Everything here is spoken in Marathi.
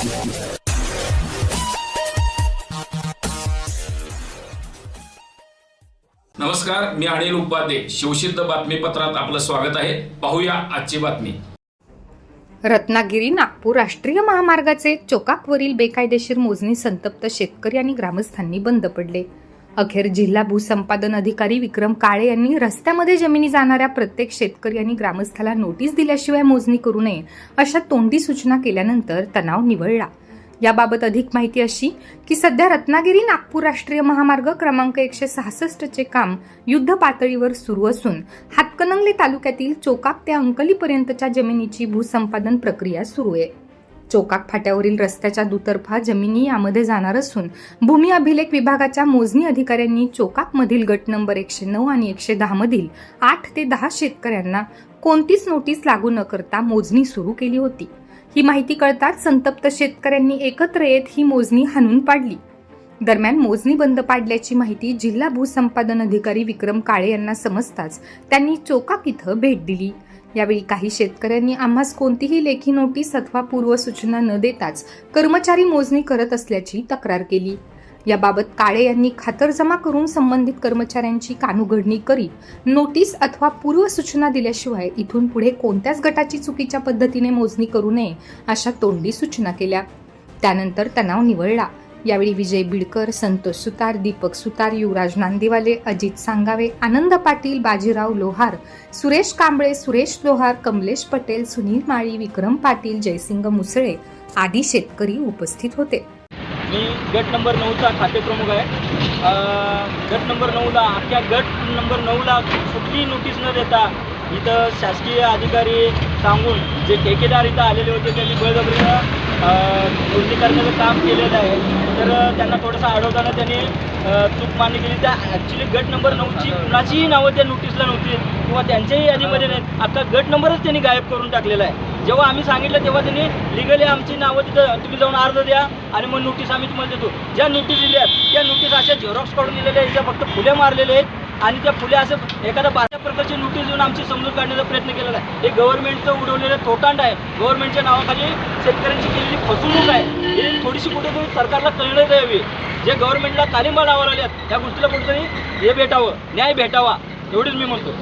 नमस्कार मी अनिल उपाध्ये. शिवसिद्ध बातमीपत्रात आपलं स्वागत आहे. पाहूया आजची बातमी. रत्नागिरी नागपूर राष्ट्रीय महामार्गाचे चोकाकवरील बेकायदेशीर मोजणी संतप्त शेतकरी आणि ग्रामस्थांनी बंद पडले. अखेर जिल्हा भूसंपादन अधिकारी विक्रम काळे यांनी रस्त्यामध्ये जमिनी जाणाऱ्या प्रत्येक शेतकरी आणि ग्रामस्थाला नोटीस दिल्याशिवाय मोजणी करू नये अशा तोंडी सूचना केल्यानंतर तणाव निवळला. याबाबत अधिक माहिती अशी की सध्या रत्नागिरी नागपूर राष्ट्रीय महामार्ग क्रमांक एकशे सहासष्टचे काम युद्ध पातळीवर सुरू असून हातकणंगले तालुक्यातील चोकाप ते अंकलीपर्यंतच्या जमिनीची भूसंपादन प्रक्रिया सुरू आहे. चोकाक फाट्यावरील रस्त्याच्या दुतर्फा जमिनी यामध्ये जाणार असून भूमी अभिलेख विभागाच्या मोजणी अधिकाऱ्यांनी चोकाकमधील गट नंबर एकशे नऊ आणि एकशे दहामधील आठ ते दहा शेतकऱ्यांना कोणतीच नोटीस लागू न करता मोजणी सुरू केली होती. ही माहिती कळताच संतप्त शेतकऱ्यांनी एकत्र येत ही मोजणी हाणून पाडली. दरम्यान मोजणी बंद पाडल्याची माहिती जिल्हा भूसंपादन अधिकारी विक्रम काळे यांना समजताच त्यांनी चोकाक इथं भेट दिली. यावेळी काही शेतकऱ्यांनी आम्हास कोणतीही लेखी नोटीस अथवा पूर्वसूचना न देताच कर्मचारी मोजणी करत असल्याची तक्रार केली. याबाबत काळे यांनी खातरजमा करून संबंधित कर्मचाऱ्यांची कानुघडणी करीत नोटीस अथवा पूर्वसूचना दिल्याशिवाय इथून पुढे कोणत्याच गटाची चुकीच्या पद्धतीने मोजणी करू नये अशा तोंडी सूचना केल्या. त्यानंतर तणाव निवळला. यावेळी विजय बिडकर संतोष सुतार दीपक सुतार युवराज नांदेवाले अजित सांगावे आनंद पाटील बाजीराव लोहार सुरेश कांबळे सुरेश लोहार कमलेश पटेल सुनील माळी विक्रम पाटील जयसिंग मुसळे आदी शेतकरी उपस्थित होते. मी गट नंबर नऊचा खाते प्रमुख आहे. गट नंबर नऊला अख्ख्या गट नंबर नऊला कुठली नोटीस न देता इथं शासकीय अधिकारी सांगून जे ठेकेदार इथं आलेले होते त्यांनी बळजबरीनं मोजणी करण्याचं काम केलेलं आहे. तर त्यांना थोडंसं अडवताना त्यांनी चूक मान्य केली. त्या ॲक्च्युली गट नंबर नऊची कुणाचीही नावं त्या नोटीसला नव्हती किंवा त्यांच्याही यादीमध्ये नाहीत. अख्खा गट नंबरच त्यांनी गायब करून टाकलेला आहे. जेव्हा आम्ही सांगितलं तेव्हा त्यांनी लिगली आमची नावं तिथं तुम्ही जाऊन अर्ज द्या आणि मग नोटीस आम्ही तुम्हाला देतो. ज्या नोटीस दिल्या त्या नोटीस अशा झेरॉक्स काढून दिलेल्या आहेत ज्या फक्त फुले मारलेले आहेत आणि त्या फुले असं एखाद्या बारा प्रकारची नोटीस देऊन आमची समजूत काढण्याचा प्रयत्न केलेला आहे. हे गव्हर्नमेंटचं उडवलेलं थोटांड आहे. गव्हर्नमेंटच्या नावाखाली शेतकऱ्यांची केलेली फसवणूक आहे. हे थोडीशी कुठेतरी सरकारला कळणं द्यावी. जे गव्हर्नमेंटला तालीम लावायला लागल्यात त्या गोष्टीला कुठेतरी हे भेटावं न्याय भेटावा. एवढीच मी म्हणतो.